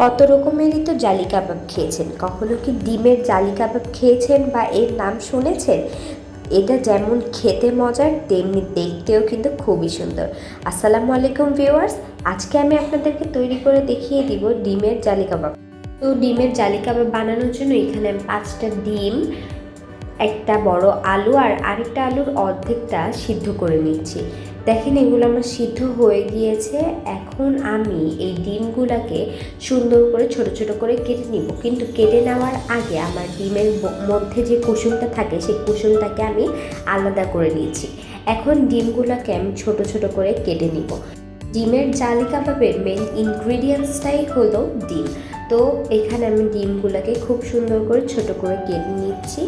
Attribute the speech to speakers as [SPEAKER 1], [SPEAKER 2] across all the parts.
[SPEAKER 1] কত রকমেরই তো জালি কাবাব খেয়েছেন? কখনো কি ডিমের জালি কাবাব খেয়েছেন বা এর নাম শুনেছেন? এটা যেমন খেতে মজার, তেমনি দেখতেও কিন্তু খুবই সুন্দর। আসসালামু আলাইকুম ভিউয়ার্স, আজকে আমি আপনাদেরকে তৈরি করে দেখিয়ে দিব ডিমের জালি কাবাব। তো ডিমের জালি কাবাব বানানোর জন্য এখানে আমি পাঁচটা ডিম, একটা বড় আলু আর আরেকটা আলুর অর্ধেকটা সিদ্ধ করে নিচ্ছি। দেখেন, এগুলো আমার সিদ্ধ হয়ে গিয়েছে। এখন আমি এই ডিমগুলোকে সুন্দর করে, ছোট ছোট করে কেটে নিব। কিন্তু কেটে নেওয়ার আগে আমার ডিমের মধ্যে যে কুসুমটা থাকে, সেই কুসুমটাকে আমি আলাদা করে নিয়েছি। এখন ডিমগুলোকে আমি ছোট ছোট করে কেটে নিব। ডিমের জালি কাবাবের মেন ইনগ্রিডিয়েন্টসটাই হলো ডিম। তো এখানে আমি ডিমগুলোকে খুব সুন্দর করে ছোট করে কেটে নিচ্ছি।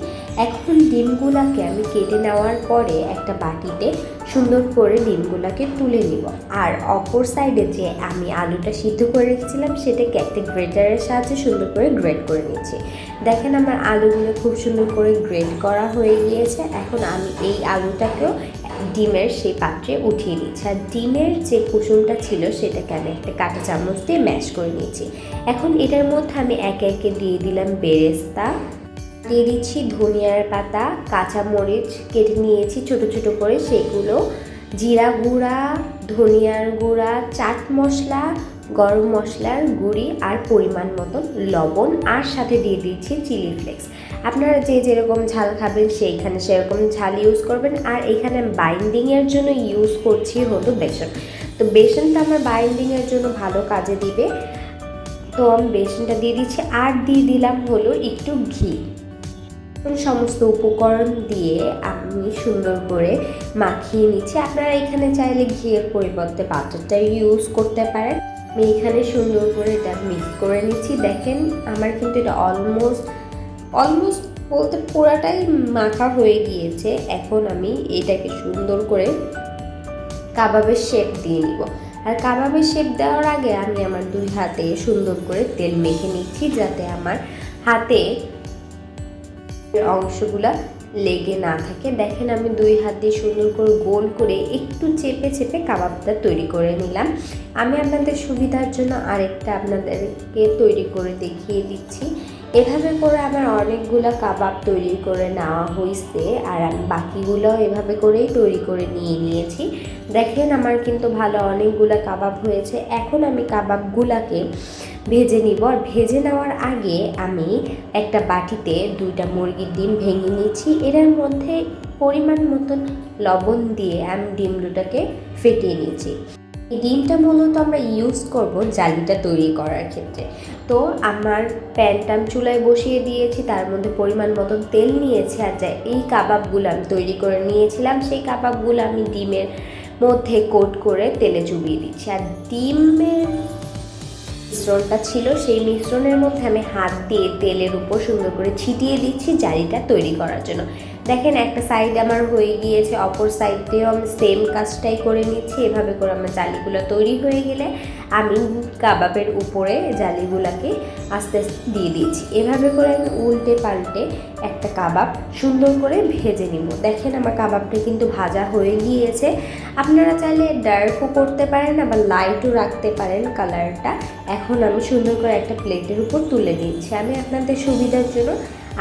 [SPEAKER 1] এখন ডিমগুলোকে আমি কেটে নেওয়ার পরে একটা বাটিতে সুন্দর করে ডিমগুলোকে তুলে নিব। আর অপর সাইডে যে আমি আলুটা সিদ্ধ করে রেখেছিলাম সেটাকে একটা গ্রেটারের সাহায্যে সুন্দর করে গ্রেট করে নিচ্ছি। দেখেন আমার আলুগুলো খুব সুন্দর করে গ্রেট করা হয়ে গিয়েছে। এখন আমি এই আলুটাকেও ডিমের সেই পাত্রে উঠিয়ে নিচ্ছি আর ডিমের যে কুসুমটা ছিল সেটাকে আমি একটা কাঁটা চামচ দিয়ে ম্যাশ করে নিয়েছি। এখন এটার মধ্যে আমি একে একে দিয়ে দিলাম বেরেস্তা। দিয়ে দিচ্ছি ধনিয়ার পাতা, কাঁচামরিচ কেটে নিয়েছি ছোট ছোট করে সেগুলো। জিরা গুঁড়া, ধনিয়ার গুঁড়া, চাট মশলা, গরম মশলার গুঁড়ি আর পরিমাণ মতো লবণ। আর সাথে দিয়ে দিচ্ছি চিলি ফ্লেক্স। আপনারা যে যেরকম ঝাল খাবেন সেইখানে সেরকম ঝাল ইউজ করবেন। আর এখানে বাইন্ডিংয়ের জন্য ইউজ করছি হলো বেসন। তো বেসনটা আমার বাইন্ডিংয়ের জন্য ভালো কাজে দিবে। তো আমি বেসনটা দিয়ে দিচ্ছি আর দিয়ে দিলাম হলো একটু ঘি। সমস্ত উপকরণ দিয়ে আমি সুন্দর করে মাখিয়ে নিচ্ছি। আপনারা এখানে চাইলে ঘিয়ের পরিবর্তে বাটারটা ইউজ করতে পারেন। আমি এখানে সুন্দর করে এটা মিক্স করে নিচ্ছি। দেখেন, আমার কিন্তু এটা অলমোস্ট অলমোস্ট বলতে পুরাটাই মাখা হয়ে গিয়েছে। এখন আমি এটাকে সুন্দর করে কাবাবের শেপ দিয়ে নিব। আর কাবাবের শেপ দেওয়ার আগে আমি আমার দুই হাতে সুন্দর করে তেল মেখে নিচ্ছি যাতে আমার হাতে অংশগুলা লেগে না থাকে। দেখেন আমি দুই হাত দিয়ে সুন্দর করে গোল করে একটু চেপে চেপে কাবাবটা তৈরি করে নিলাম। আমি আপনাদের সুবিধার জন্য আরেকটা আপনাদেরকে তৈরি করে দেখিয়ে দিচ্ছি। এভাবে করে আমার অনেকগুলো কাবাব তৈরি করে নেওয়া হয়েছে আর আমি বাকিগুলো এভাবে করেই তৈরি করে নিয়ে নিয়েছি। দেখেন আমার কিন্তু ভালো অনেকগুলো কাবাব হয়েছে। এখন আমি কাবাবগুলাকে ভেজে নিব। আর ভেজে নেওয়ার আগে আমি একটা বাটিতে দুইটা মুরগির ডিম ভেঙে নিয়েছি। এটার মধ্যে পরিমাণ মতন লবণ দিয়ে আমি ডিম দুটাকে ফেটিয়ে নিয়েছি। এই ডিমটা মূলত আমরা ইউজ করব জালিটা তৈরি করার ক্ষেত্রে। তো আমার প্যানটা আমি চুলায় বসিয়ে দিয়েছি, তার মধ্যে পরিমাণ মতো তেল নিয়েছি আর যা এই কাবাবগুলো আমি তৈরি করে নিয়েছিলাম, সেই কাবাবগুলো আমি ডিমের মধ্যে কোট করে তেলে চুবিয়ে দিচ্ছি। আর ডিমের মিশ্রণটা ছিল, সেই মিশ্রণের মধ্যে আমি হাত দিয়ে তেলের উপর সুন্দর করে ছিটিয়ে দিচ্ছি জালিটা তৈরি করার জন্য। দেখেন একটা সাইড আমার হয়ে গিয়েছে, অপর সাইডেও আমি সেম কাজটাই করে নিচ্ছি। এভাবে করে আমার জালিগুলো তৈরি হয়ে গেলে আমি কাবাবের উপরে জালিগুলোকে আস্তে আস্তে দিয়ে দিচ্ছি। এভাবে করে আমি উল্টে পাল্টে একটা কাবাব সুন্দর করে ভেজে নিব। দেখেন আমার কাবাবটা কিন্তু ভাজা হয়ে গিয়েছে। আপনারা চাইলে ডার্কও করতে পারেন, আবার লাইটও রাখতে পারেন কালারটা। এখন আমি সুন্দর করে একটা প্লেটের উপর তুলে দিচ্ছি আমি আপনাদের সুবিধার জন্য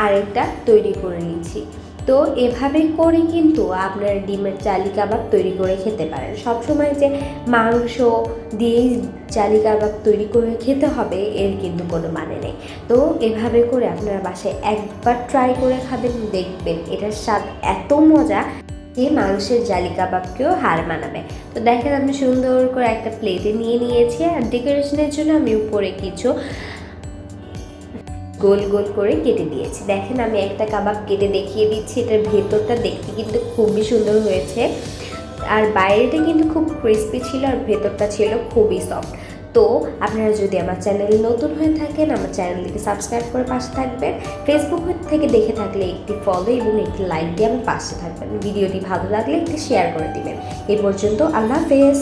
[SPEAKER 1] আরেকটা তৈরি করে নিচ্ছি। তো এভাবে করে কিন্তু আপনার ডিমের চালি কাবাব তৈরি করে খেতে পারেন। সবসময় যে মাংস দিয়েই চালি কাবাব তৈরি করে খেতে হবে, এর কিন্তু কোনো মানে নেই। তো এভাবে করে আপনারা বাসায় একবার ট্রাই করে খাবেন, দেখবেন এটার স্বাদ এত মজা যে মাংসের জালি কাবাবকেও হার মানাবে। তো দেখেন আমি সুন্দর করে একটা প্লেটে নিয়ে নিয়েছি, আর ডেকোরেশনের জন্য আমি উপরে কিছু গোল গোল করে কেটে দিয়েছি। দেখেন আমি একটা কাবাব কেটে দেখিয়ে দিচ্ছি, এটার ভেতরটা দেখতে কিন্তু খুবই সুন্দর হয়েছে। আর বাইরেটা কিন্তু খুব ক্রিস্পি ছিল আর ভেতরটা ছিল খুবই সফট তো আপনারা যদি আমার চ্যানেল নতুন হয়ে থাকেন, আমার চ্যানেলটিকে সাবস্ক্রাইব করে পাশে থাকবেন। ফেসবুক থেকে দেখে থাকলে একটি ফলো এবং একটি লাইক দিয়ে আমার পাশে থাকবেন। ভিডিওটি ভালো লাগলে একটি শেয়ার করে দিবেন। এ পর্যন্ত আল্লাহ হাফেজ।